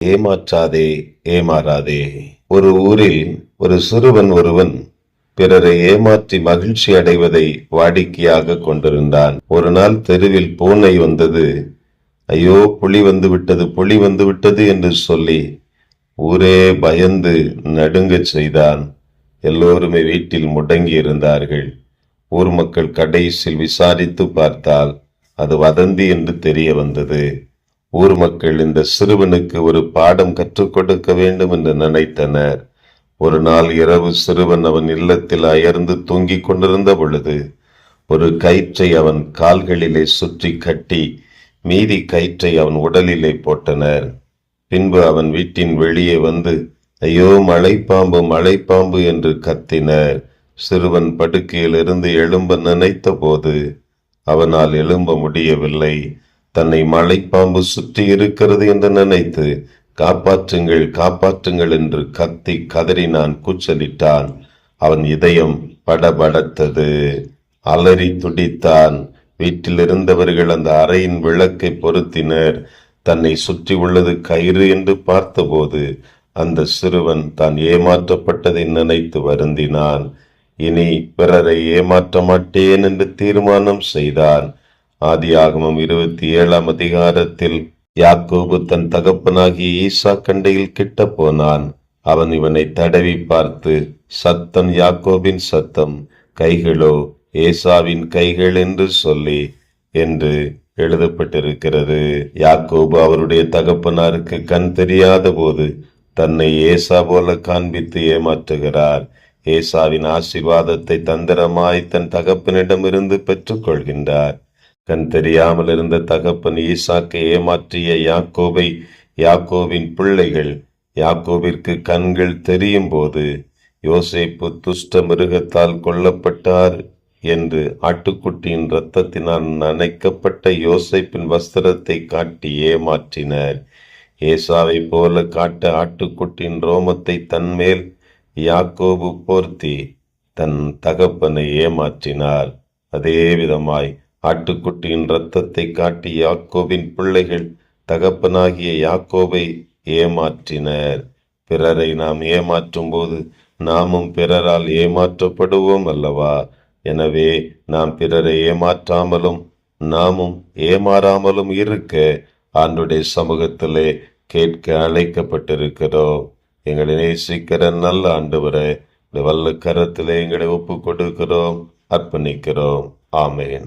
ஏமாற்றாதே ஏமாறாதே. ஒரு ஊரில் ஒரு சிறுவன் ஒருவன் பிறரை ஏமாற்றி மகிழ்ச்சி அடைவதை வாடிக்கையாக கொண்டிருந்தான். ஒரு நாள் தெருவில் பூனை வந்தது. ஐயோ புலி வந்து விட்டது புலி வந்து விட்டது என்று சொல்லி ஊரே பயந்து நடுங்கச் செய்தான். எல்லோருமே வீட்டில் முடங்கி இருந்தார்கள். ஊர் மக்கள் கடைசியில் விசாரித்து பார்த்தால் அது வதந்தி என்று தெரிய வந்தது. ஊர் மக்கள் இந்த சிறுவனுக்கு ஒரு பாடம் கற்றுக் கொடுக்க வேண்டும் என்று நினைத்தனர். ஒரு நாள் இரவு சிறுவன் அவன் இல்லத்தில் அயர்ந்து தூங்கிக் கொண்டிருந்த பொழுது ஒரு கயிற்றை அவன் கால்களிலே சுற்றி கட்டி மீதி கயிற்றை அவன் உடலிலே போட்டனர். பின்பு அவன் வீட்டின் வெளியே வந்து ஐயோ மலைப்பாம்பு மலைப்பாம்பு என்று கத்தினர். சிறுவன் படுக்கையிலிருந்து எழும்ப நினைத்த போது அவனால் எழும்ப முடியவில்லை. தன்னை மலைப்பாம்பு சுற்றி இருக்கிறது என்று நினைத்து காப்பாற்றுங்கள் காப்பாற்றுங்கள் என்று கத்தி கதறினான் கூச்சலிட்டான். அவன் இதயம் படபடத்தது. அலறி துடித்தான். வீட்டில் இருந்தவர்கள் அந்த அறையின் விளக்கை பொருத்தினர். தன்னை சுற்றி உள்ளது கயிறு என்று பார்த்தபோது அந்த சிறுவன் தான் ஏமாற்றப்பட்டதை நினைத்து வருந்தினான். இனி பிறரை ஏமாற்ற மாட்டேன் என்று தீர்மானம் செய்தான். ஆதியாகமம் இருபத்தி ஏழாம் அதிகாரத்தில் யாக்கோபு தன் தகப்பனாகிய ஈசா கண்டையில் கிட்ட போனான் அவன் இவனை தடவி பார்த்து சத்தம் யாக்கோபின் சத்தம் கைகளோ ஏசாவின் கைகள் என்று சொல்லி என்று எழுதப்பட்டிருக்கிறது. யாக்கோபு அவருடைய தகப்பனாருக்கு கண் தெரியாத போது தன்னை ஏசா போல காண்பித்து ஏமாற்றுகிறார். ஏசாவின் ஆசீர்வாதத்தை தந்திரமாய் தன் தகப்பனிடமிருந்து பெற்றுக்கொள்கின்றார். கண் தெரியாமல் இருந்த தகப்பன் ஈசாக்கை ஏமாற்றிய யாக்கோபை யாக்கோவின் பிள்ளைகள் யாக்கோவிற்கு கண்கள் தெரியும் போது யோசேப்பு துஷ்ட மிருகத்தால் கொல்லப்பட்டார் என்று ஆட்டுக்குட்டியின் இரத்தத்தினால் நனைக்கப்பட்ட யோசைப்பின் வஸ்திரத்தை காட்டி ஏமாற்றினர். ஏசாவை போல காட்ட ஆட்டுக்குட்டியின் ரோமத்தை தன்மேல் யாக்கோபு போர்த்தி தன் தகப்பனை ஏமாற்றினார். அதே விதமாய் ஆட்டுக்குட்டியின் இரத்தத்தை காட்டி யாக்கோவின் பிள்ளைகள் தகப்பனாகிய யாக்கோவை ஏமாற்றினர். பிறரை நாம் ஏமாற்றும் போது நாமும் பிறரால் ஏமாற்றப்படுவோம் அல்லவா? எனவே நாம் பிறரை ஏமாற்றாமலும் நாமும் ஏமாறாமலும் இருக்க ஆண்டுடைய சமூகத்திலே கேட்க அழைக்கப்பட்டிருக்கிறோம். எங்களை நேசிக்கிற நல்ல ஆண்டவரை இந்த வல்ல கரத்திலே எங்களை ஒப்பு கொடுக்கிறோம் அர்ப்பணிக்கிறோம். ஆமேன்.